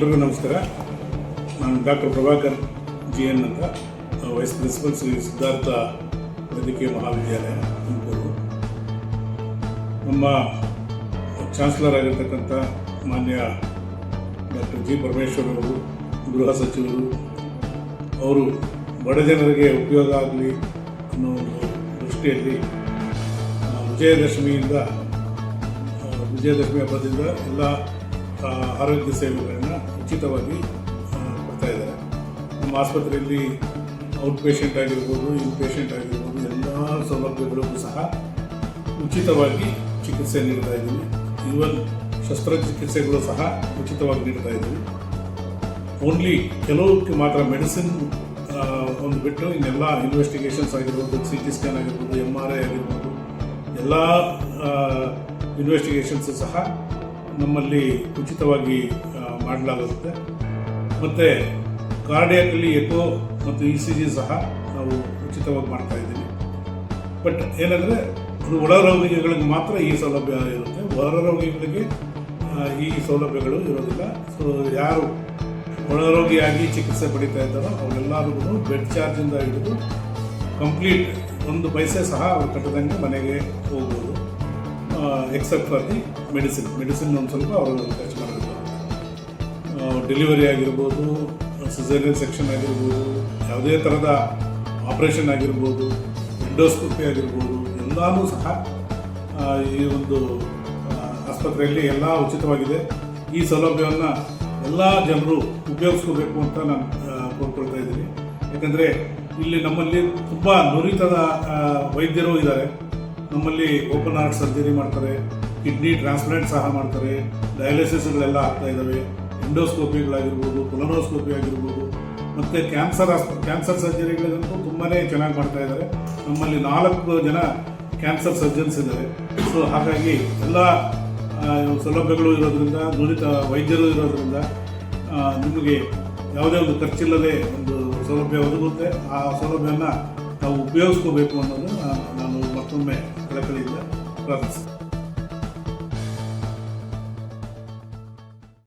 ಎಲ್ರಿಗೂ ನಮಸ್ಕಾರ. ನಾನು ಡಾಕ್ಟರ್ ಪ್ರಭಾಕರ್ ಜಿ ಎನ್ ಅಂತ ವೈಸ್ ಪ್ರಿನ್ಸಿಪಲ್ ಶ್ರೀ ಸಿದ್ಧಾರ್ಥ ವೈದ್ಯಕೀಯ ಮಹಾವಿದ್ಯಾಲಯ ತುಮಕೂರು. ನಮ್ಮ ಚಾನ್ಸಲರ್ ಆಗಿರ್ತಕ್ಕಂಥ ಮಾನ್ಯ ಡಾಕ್ಟರ್ ಜಿ ಪರಮೇಶ್ವರ್ ಅವರು, ಗೃಹ ಸಚಿವರು, ಅವರು ಬಡ ಜನರಿಗೆ ಉಪಯೋಗ ಆಗಲಿ ಅನ್ನೋ ಒಂದು ದೃಷ್ಟಿಯಲ್ಲಿ ವಿಜಯದಶಮಿಯಿಂದ ವಿಜಯದಶಮಿ ಹಬ್ಬದಿಂದ ಎಲ್ಲ ಆರೋಗ್ಯ ಸೇವೆಗಳನ್ನು ಉಚಿತವಾಗಿ ಕೊಡ್ತಾ ಇದ್ದಾರೆ. ನಮ್ಮ ಆಸ್ಪತ್ರೆಯಲ್ಲಿ ಔಟ್ ಪೇಷಂಟ್ ಆಗಿರ್ಬೋದು, ಇನ್ ಪೇಷಂಟ್ ಆಗಿರ್ಬೋದು, ಎಲ್ಲ ಸೌಲಭ್ಯಗಳಿಗೂ ಸಹ ಉಚಿತವಾಗಿ ಚಿಕಿತ್ಸೆ ನೀಡ್ತಾ ಇದ್ದೀವಿ ಈವನ್ ಶಸ್ತ್ರಚಿಕಿತ್ಸೆಗಳು ಸಹ ಉಚಿತವಾಗಿ ನೀಡ್ತಾ ಇದ್ದೀವಿ ಓನ್ಲಿ ಕೆಲವಕ್ಕೆ ಮಾತ್ರ ಮೆಡಿಸಿನ್ ಒಂದು ಬಿಟ್ಟು ಇನ್ನೆಲ್ಲ ಇನ್ವೆಸ್ಟಿಗೇಷನ್ಸ್ ಆಗಿರ್ಬೋದು ಸಿ ಟಿ ಸ್ಕ್ಯಾನ್ ಆಗಿರ್ಬೋದು ಎಂ ಆರ್ ಐ ಆಗಿರ್ಬೋದು, ಎಲ್ಲ ಇನ್ವೆಸ್ಟಿಗೇಷನ್ಸ್ ಸಹ ನಮ್ಮಲ್ಲಿ ಉಚಿತವಾಗಿ ಮಾಡಲಾಗುತ್ತೆ. ಮತ್ತು ಕಾರ್ಡಿಯಾಕಲ್ಲಿ ಎಕೋ ಮತ್ತು ಇ ಸಿ ಜಿ ಸಹ ನಾವು ಉಚಿತವಾಗಿ ಮಾಡ್ತಾ ಇದ್ದೀವಿ. ಬಟ್ ಏನಂದರೆ ಅದು ಒಳ ರೋಗಿಗಳಿಗೆ ಮಾತ್ರ ಈ ಸೌಲಭ್ಯ ಇರುತ್ತೆ. ಹೊರ ರೋಗಿಗಳಿಗೆ ಈ ಸೌಲಭ್ಯಗಳು ಇರೋದಿಲ್ಲ. ಸೊ ಯಾರು ಒಳರೋಗಿಯಾಗಿ ಚಿಕಿತ್ಸೆ ಪಡಿತಾ ಇದ್ದಾರೋ ಅವರೆಲ್ಲರಿಗೂ ಬೆಡ್ ಚಾರ್ಜಿಂದ ಹಿಡಿದು ಕಂಪ್ಲೀಟ್ ಒಂದು ಪೈಸೆ ಸಹ ಅವ್ರು ಕಟ್ಟದಂಗೆ ಮನೆಗೆ ಹೋಗ್ಬೋದು. Except for the medicine medicine ಒಂದು ಸ್ವಲ್ಪ ಅವರು ಖರ್ಚು ಡೆಲಿವರಿ ಆಗಿರ್ಬೋದು ಸಿಸೇರಿಯನ್ ಸೆಕ್ಷನ್ ಆಗಿರ್ಬೋದು, ಯಾವುದೇ ಥರದ ಆಪ್ರೇಷನ್ ಆಗಿರ್ಬೋದು ಎಂಡೋಸ್ಕೋಪಿ ಆಗಿರ್ಬೋದು, ಎಲ್ಲಾನು ಸಹ ಈ ಒಂದು ಆಸ್ಪತ್ರೆಯಲ್ಲಿ ಎಲ್ಲ ಉಚಿತವಾಗಿದೆ. ಈ ಸೌಲಭ್ಯವನ್ನು ಎಲ್ಲ ಜನರು ಉಪಯೋಗಿಸ್ಕೋಬೇಕು ಅಂತ ನಾನು ಕೋರ್ಕೊಳ್ತಾ ಇದ್ದೀನಿ. ಯಾಕಂದರೆ ಇಲ್ಲಿ ನಮ್ಮಲ್ಲಿ ತುಂಬ ನುರಿತದ ವೈದ್ಯರು ಇದ್ದಾರೆ. ನಮ್ಮಲ್ಲಿ ಓಪನ್ ಹಾರ್ಟ್ ಸರ್ಜರಿ ಮಾಡ್ತಾರೆ ಕಿಡ್ನಿ ಟ್ರಾನ್ಸ್ಪ್ಲಾಂಟ್ ಸಹ ಮಾಡ್ತಾರೆ ಡಯಾಲಿಸಿಸ್ಗಳೆಲ್ಲ ಆಗ್ತಾ ಇದ್ದಾವೆ ಎಂಡೋಸ್ಕೋಪಿಗಳಾಗಿರ್ಬೋದು ಕೊಲನೋಸ್ಕೋಪಿ ಆಗಿರ್ಬೋದು ಮತ್ತು ಕ್ಯಾನ್ಸರ್ ಆಸ್ಪ, ಕ್ಯಾನ್ಸರ್ ಸರ್ಜರಿಗಳಿಗಂತೂ ತುಂಬಾ ಚೆನ್ನಾಗಿ ಮಾಡ್ತಾ ಇದ್ದಾರೆ ನಮ್ಮಲ್ಲಿ ನಾಲ್ಕು ಜನ ಕ್ಯಾನ್ಸರ್ ಸರ್ಜನ್ಸ್ ಇದ್ದಾರೆ ಸೊ, ಹಾಗಾಗಿ ಎಲ್ಲ ಸೌಲಭ್ಯಗಳು ಇರೋದ್ರಿಂದ, ನುರಿತ ವೈದ್ಯರು ಇರೋದ್ರಿಂದ ನಿಮಗೆ ಯಾವುದೇ ಒಂದು ಖರ್ಚಿಲ್ಲದೆ ಒಂದು ಸೌಲಭ್ಯ ಒದಗುತ್ತೆ. ಆ ಸೌಲಭ್ಯನ ನಾವು ಉಪಯೋಗಿಸ್ಕೋಬೇಕು ಅನ್ನೋದು ನಾನು- ನಾನು ಮತ್ತೊಮ್ಮೆ ಕಳಕಳಿಯಿಂದ ಪ್ರಾರ್ಥಿಸ್ತೀನಿ.